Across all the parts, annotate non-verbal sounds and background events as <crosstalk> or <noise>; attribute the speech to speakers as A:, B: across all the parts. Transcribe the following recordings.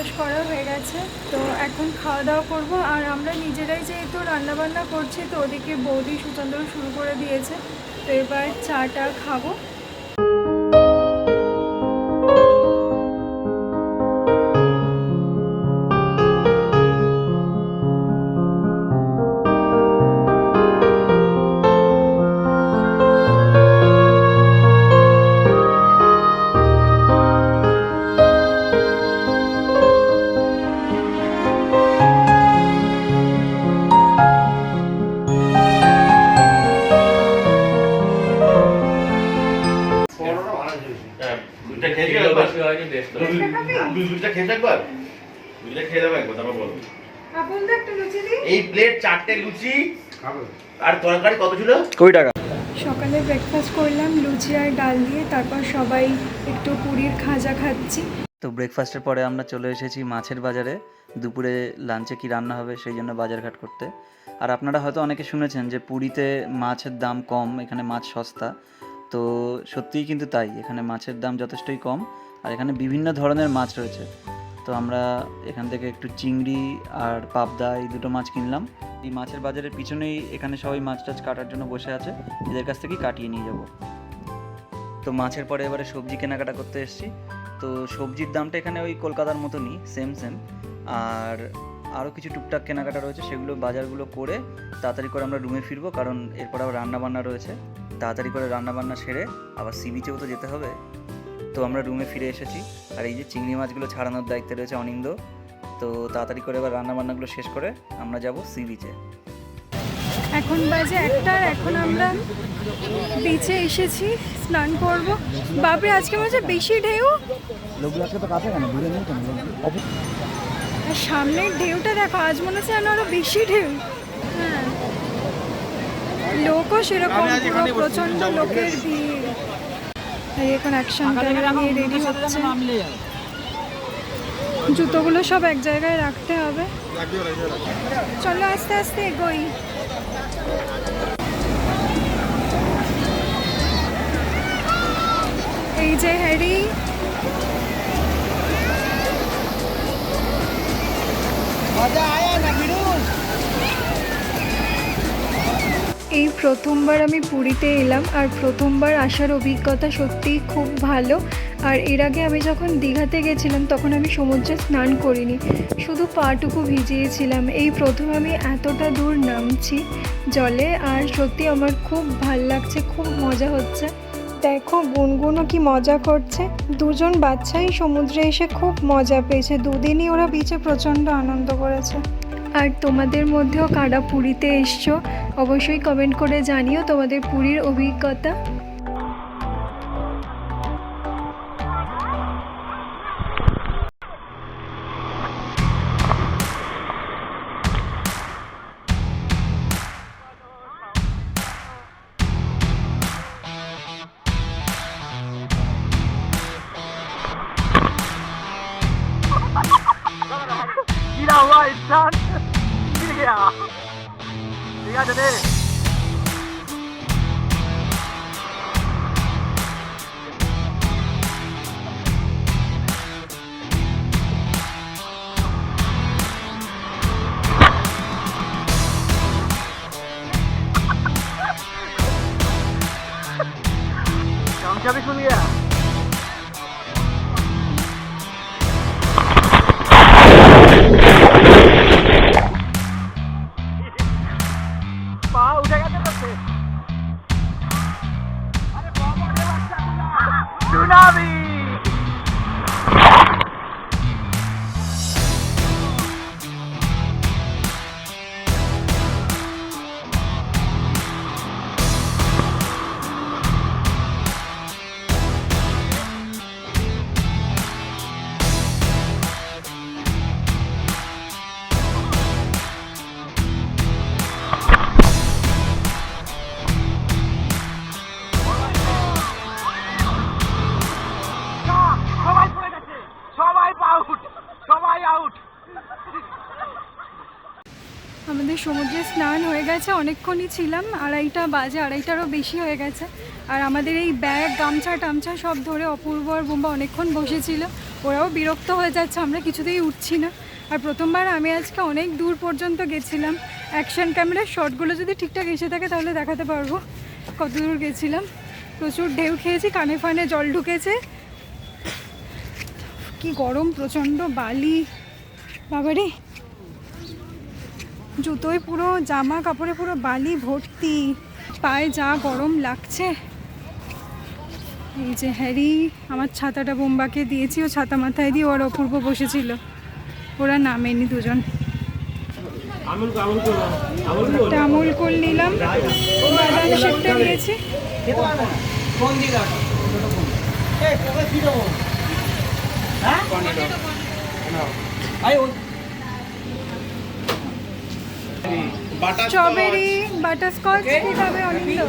A: Trash করা হয়ে গেছে। তো এখন খাওয়া দাওয়া করব। আর আমরা নিজেরাই যেহেতু রান্নাবান্না করছি, তো ওদিকে বৌদি সুচন্দ্র শুরু করে দিয়েছে। তো এবার চাটা খাব।
B: দুইটা খেয়ে যাব একবার, তারপর বলো।
A: একটা লুচি দিই।
B: এই প্লেট চারটে লুচি। আর তরকারি কত ছিল?
C: কুড়ি টাকা।
A: সকালে ব্রেকফাস্ট করলাম লুচি আর ডাল দিয়ে তারপর সবাই একটু পুরীর খাজা খাচ্ছি।
C: তো ব্রেকফাস্টের পরে আমরা চলে এসেছি মাছের বাজারে। দুপুরে লাঞ্চে কি রান্না হবে সেই জন্য বাজারঘাট করতে। আর আপনারা হয়তো অনেকে শুনেছেন যে পুরীতে মাছের দাম কম এখানে মাছ সস্তা। তো সত্যিই কিন্তু তাই এখানে মাছের দাম যথেষ্টই কম। আর এখানে বিভিন্ন ধরনের মাছ রয়েছে। তো আমরা এখান থেকে একটু চিংড়ি আর পাবদা, এই দুটো মাছ কিনলাম। এই মাছের বাজারের পিছনেই এখানে সবাই মাছ টাছ কাটার জন্য বসে আছে। এদের কাছ থেকেই কাটিয়ে নিয়ে যাব। তো মাছের পরে এবারে সবজি কেনাকাটা করতে এসেছি। তো সবজির দামটা এখানে ওই কলকাতার মতনই সেম সেম আর আরও কিছু টুকটাক কেনাকাটা রয়েছে, সেগুলো বাজারগুলো করে তাড়াতাড়ি করে আমরা রুমে ফিরবো, কারণ এরপর আবার রান্নাবান্না রয়েছে। তাড়াতাড়ি করে রান্নাবান্না সেরে আবার সি বিচেও তো যেতে হবে। তো আমরা রুমে ফিরে এসেছি। আর এই যে চিংড়ি মাছগুলো ছাড়ানোর দায়িত্বে রয়েছে অনিন্দ তো তাড়াতাড়ি করে এবার রান্নাবান্নাগুলো শেষ করে আমরা যাব সি বিচে
A: এখন বাজে একটা এখন আমরা বিচে এসেছি স্নান করব। বাপরে আজকে মাঝে বেশি ঢেউ।
C: লোকগুলো আজকে তো কাছে কেন? দূরে নেই কেন
A: আর সামনের ঢেউটা দেখো আজ মনে হচ্ছে যেন আরও বেশি ঢেউ। হ্যাঁ। লোকও সেরকম পুরো প্রচণ্ড লোকের ভিড়। এখন অ্যাকশন নিয়ে রেডি হচ্ছে। জুতোগুলো সব এক জায়গায় রাখতে হবে। চলো আস্তে আস্তে এগোই। এই যে হ্যারি এই প্রথমবার আমি পুরীতে এলাম আর প্রথমবার আসার অভিজ্ঞতা সত্যিই খুব ভালো। আর এর আগে আমি যখন দীঘাতে গেছিলাম তখন আমি সমুদ্রে স্নান করিনি। শুধু পাটুকু ভিজিয়েছিলাম। এই প্রথম আমি এতটা দূর নামছি জলে আর সত্যি আমার খুব ভালো লাগছে, খুব মজা হচ্ছে। দেখো, গুনগুনও কি মজা করছে। দুজন বাচ্চাই সমুদ্রে এসে খুব মজা পেয়েছে। দুদিনই ওরা বিচে প্রচণ্ড আনন্দ করেছে। আর তোমাদের মধ্যেও কারা পুরীতে এসছো অবশ্যই কমেন্ট করে জানিও তোমাদের পুরীর অভিজ্ঞতা। সমুদ্রে স্নান হয়ে গেছে, অনেকক্ষণই ছিলাম, আড়াইটা বাজে, আড়াইটারও বেশি হয়ে গেছে। আর আমাদের এই ব্যাগ, গামছা, টামছা সব ধরে অপূর্ব আর বোম্বা অনেকক্ষণ বসেছিল। ওরাও বিরক্ত হয়ে যাচ্ছে, আমরা কিছুতেই উঠছি না। আর প্রথমবার আমি আজকে অনেক দূর পর্যন্ত গেছিলাম। অ্যাকশন ক্যামেরার শটগুলো যদি ঠিকঠাক এসে থাকে তাহলে দেখাতে পারব কত দূর গেছিলাম। প্রচুর ঢেউ খেয়েছি, কানে ফানে জল ঢুকেছে। কি গরম, প্রচণ্ড বালি। বাবারে জুতোয় পুরো জামা, কাপড়ে পুরো বালি ভর্তি। পায়ে যা গরম লাগছে। এই যে হ্যারি, আমার ছাতাটা বোম্বাকে দিয়েছি, ও ছাতা মাথায় দিয়ে ওর অপূর্ব বসেছিল। ওরা নামেনি দুজন। আমুল নিলাম। বাদাম স্ট্রবেরি বাটারস্কচ কি খাবে অনিন্দ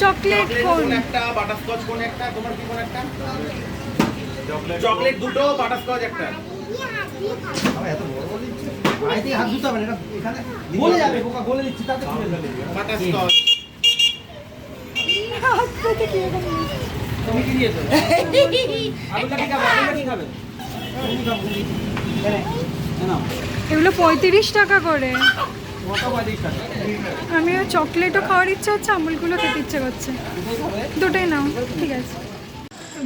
A: চকলেট কোন
B: একটা বাটারস্কচ কোন একটা? তোমার কি কোন একটা? চকলেট দুটো বাটারস্কচ একটা?
D: তুমি কি দিয়েছ? <laughs> আলুটা কি খাবে? কি খাবে? না
A: এগুলো পঁয়ত্রিশ টাকা করে।
D: পঁয়ত্রিশ
A: চকলেটও খাওয়ার ইচ্ছে হচ্ছে, আমুলগুলো খেতে ইচ্ছে করছে। দুটোই নাও, ঠিক আছে।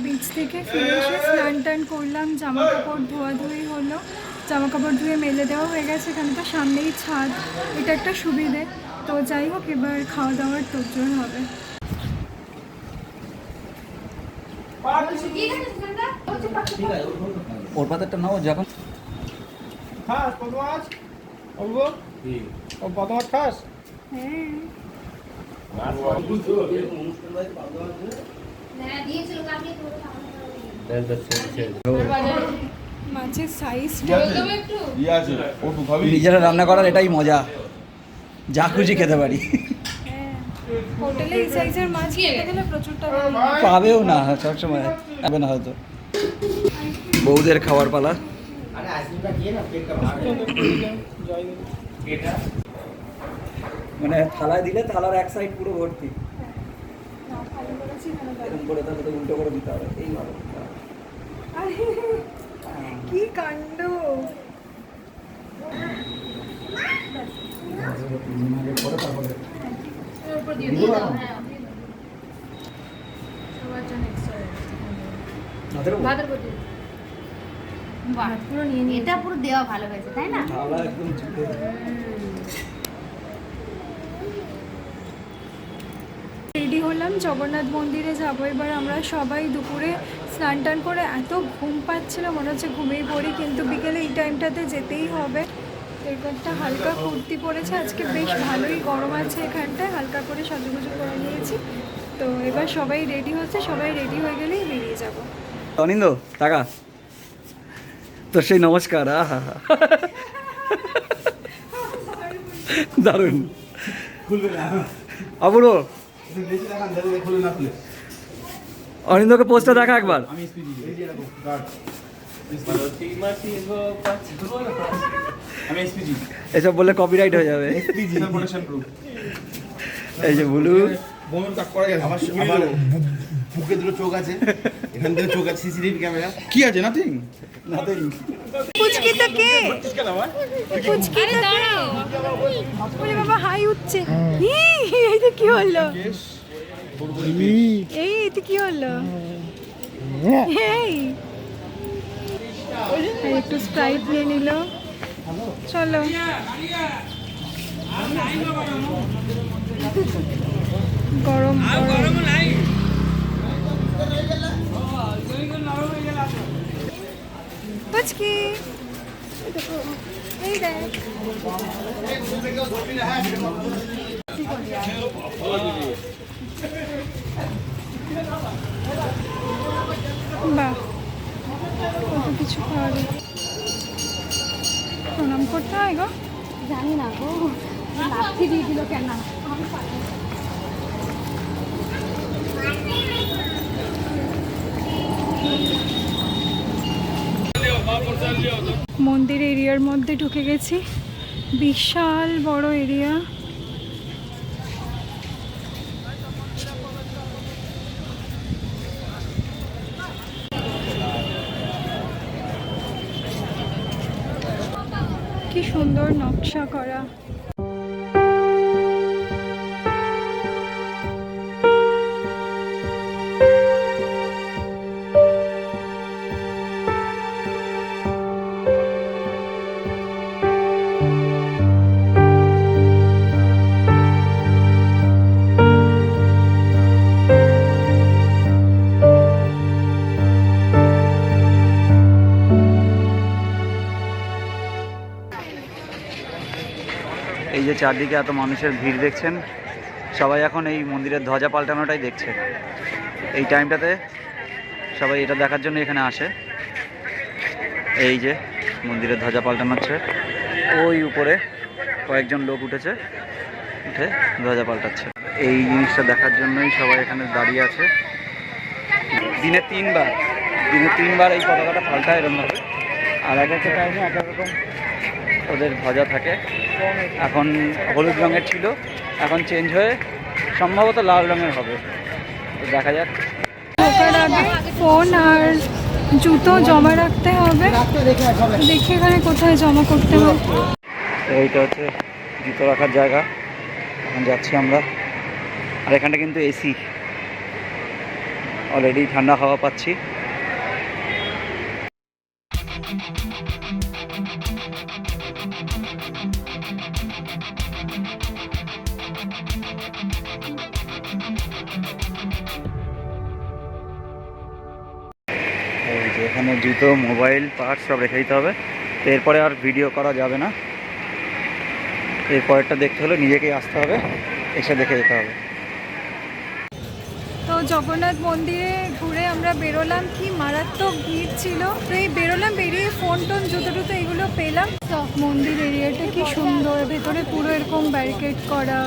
A: বিচ থেকে ফিরে এসে স্নান টান করলাম জামা কাপড় ধোয়াধুয়ি হলো। জামা কাপড় ধুয়ে মেলে দেওয়া হয়ে গেছে এখানে তো সামনেই ছাদ। এটা একটা সুবিধে। তো যাই হোক, এবার খাওয়া দাওয়ার তোরজোর হবে।
C: ওর পাতাটা নাও, যখন
D: খাস কত মাছ অল্প ও কত মাছ খাস
A: মাছের সাইজটা
C: নিজেরা রান্না করার এটাই মজা। যা খুশি খেতে পারি।
A: হ্যাঁ। হোটেলে এই সাইজের মাছ খেতে গেলে প্রচুর টাকা
C: পাবেও না সবসময়। পাবে না হয়তো। বউদের খাওয়ার পালা। মানে থালায় দিলে থালার এক সাইড পুরো ভর্তি। এরকম করে তাহলে তো উল্টো করে দিতে হবে
A: কি কাণ্ড?
E: এটা পুরো দেওয়া ভালো হয়েছে তাই না?
C: থালা একদম
A: রেডি হলাম জগন্নাথ মন্দিরে যাব। এবার আমরা সবাই দুপুরে স্নান টান করে এত ঘুম পাচ্ছিল মনে হচ্ছে ঘুমিয়ে পড়ি কিন্তু বিকেলে এই টাইমটাতে যেতেই হবে। এরকমটা হালকা কুর্তি পরেছে আজকে বেশ ভালোই গরম আছে এখানটায় হালকা করে সাজুগুজু করে নিয়েছি। তো এবার সবাই রেডি হচ্ছে সবাই রেডি হয়ে গেলেই বেরিয়ে যাব।
C: অনিন্দ টাকা। তো সেই নমস্কার আহা দারুণ। অপূর্ব অনিন্দকে পোস্টটা দেখা একবার। এসব বললে কপিরাইট হয়ে যাবে। এই যে বুলু।
B: বুকে দুটো চোখ আছে এখান থেকে চোখ আছে সিসিটিভি ক্যামেরা। কি আছে? নাথিং
C: নাথিং
A: পুচকি তো কে পুচকি তো কে? ওরে বাবা হাই উঠছে। ই, এই তো কি হলো? এই এটা কি হলো? এই। একটু স্প্রাইট নিয়ে নিল। চলো। গরম গরম। পুচকি এই দেখ বাহ। কত কিছু খাওয়া যায়। প্রণাম করতে হয় গো।
E: জানি না গো। লাঠি দিয়ে দিল কেন? <laughs>
A: মন্দির এরিয়ার মধ্যে ঢুকে গেছি। বিশাল বড় এরিয়া। কি সুন্দর নকশা করা।
C: চারদিকে এত মানুষের ভিড় দেখছেন, সবাই এখন এই মন্দিরের ধ্বজা পাল্টানোটাই দেখছে। এই টাইমটাতে সবাই এটা দেখার জন্য এখানে আসে। এই যে মন্দিরের ধ্বজা পাল্টানোচ্ছে। ওই উপরে কয়েকজন লোক উঠেছে, উঠে ধ্বজা পাল্টাচ্ছে। এই জিনিসটা দেখার জন্যই সবাই এখানে দাঁড়িয়ে আছে। দিনে তিনবার দিনে তিনবার এই পতাকাটা পাল্টায় এরকমভাবে। আর এক একটা টাইমে এক রকম ওদের ধ্বজা থাকে। এখন হলুদ রঙের ছিল এখন চেঞ্জ হয়ে সম্ভবত লাল রঙের হবে। দেখা যাক।
A: ফোন আর জুতো জমা রাখতে হবে। দেখি এখানে কোথায় জমা করতে হবে।
C: এইটা হচ্ছে জুতো রাখার জায়গা। এখন যাচ্ছি আমরা। আর এখানটা কিন্তু এসি। অলরেডি ঠান্ডা হাওয়া পাচ্ছি। যে এখানে জুতো, মোবাইল পার্টস সব রেখে দিতে হবে। এরপরে আর ভিডিও করা যাবে না। এরপরেরটা দেখতে হলে নিজেকেই আসতে হবে, এসে দেখে যেতে হবে।
A: তো জগন্নাথ মন্দিরে ঘুরে আমরা বেরোলাম। কি মারাত্মক ভিড় ছিল। তো এই বেরোলাম, বেরিয়ে ফোন টোন, জুতো টুতো এগুলো পেলাম। মন্দির এরিয়াটা কি সুন্দর, ভেতরে পুরো এরকম ব্যারিকেড করা।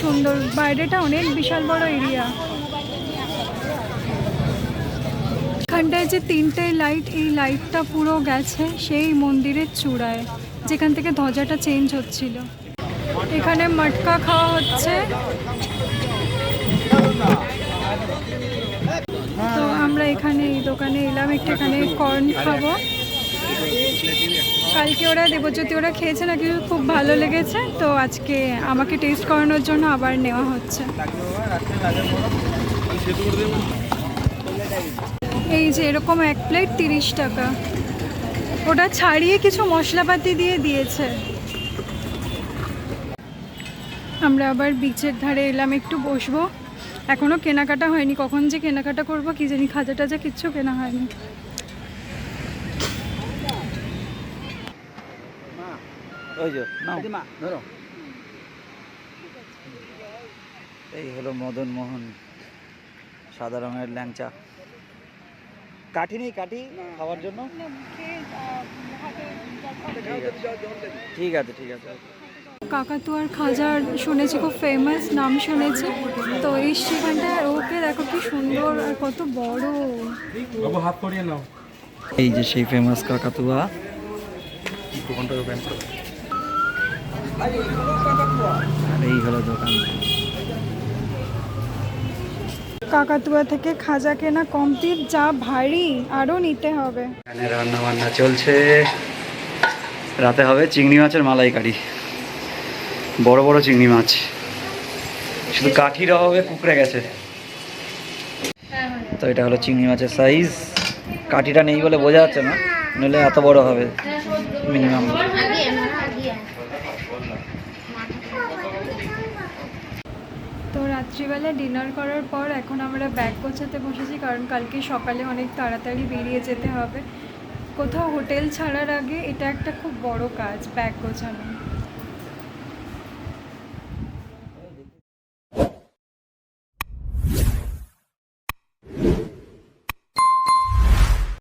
A: সুন্দর, বাইরেটা অনেক বিশাল বড় এরিয়া এখানটায় যে তিনটে লাইট এই লাইটটা পুরো গেছে সেই মন্দিরের চূড়ায়, যেখান থেকে ধ্বজাটা চেঞ্জ হচ্ছিল। এখানে মটকা খাওয়া হচ্ছে। তো আমরা এখানে এই দোকানে এলাম একটু এখানে কর্ন খাব। কালকে ওরা দেবজ্যোতি ওরা খেয়েছে না নাকি খুব ভালো লেগেছে, তো আজকে আমাকে টেস্ট করানোর জন্য আবার নেওয়া হচ্ছে। এই যে এরকম এক প্লেট তিরিশ টাকা। ওটা ছাড়িয়ে কিছু মশলাপাতি দিয়ে দিয়েছে। আমরা আবার বিচের ধারে এলাম একটু বসবো। এখনও কেনাকাটা হয়নি। কখন যে কেনাকাটা করব কি জানি খাজা টাজা কিচ্ছু কেনা হয়নি।
C: ওই যে নাও। ধরো। এই হলো মদন মোহন সাদা রঙের ল্যাংচা। কাঠি নেই কাঠি খাওয়ার জন্য। ঠিক আছে ঠিক আছে
A: কাকাতুয়ার খাজার শুনেছি খুব ফেমাস নাম শুনেছি। তো এই সেখানটায় ওকে দেখো কি সুন্দর আর কত বড়।
C: এই যে সেই ফেমাস কাকাতুয়া। আর এই হলো দোকান।
A: কাকাতুয়া থেকে খাজা কেনা কমপ্লিট যা ভারী, আরও নিতে হবে।
C: এখানে রান্না বান্না চলছে। রাতে হবে চিংড়ি মাছের মালাইকারি। বড় বড় চিংড়ি মাছ। শুধু কাঠির অভাবে কুকড়ে গেছে। তো এটা হলো চিংড়ি মাছের সাইজ কাঠিটা নেই বলে বোঝা যাচ্ছে না। নইলে এত বড় হবে। মিনিমাম
A: তো রাত্রিবেলা ডিনার করার পর এখন আমরা ব্যাগ গোছাতে বসেছি, কারণ কালকে সকালে অনেক তাড়াতাড়ি বেরিয়ে যেতে হবে। কোথাও হোটেল ছাড়ার আগে এটা একটা খুব বড় কাজ ব্যাগ গোছানো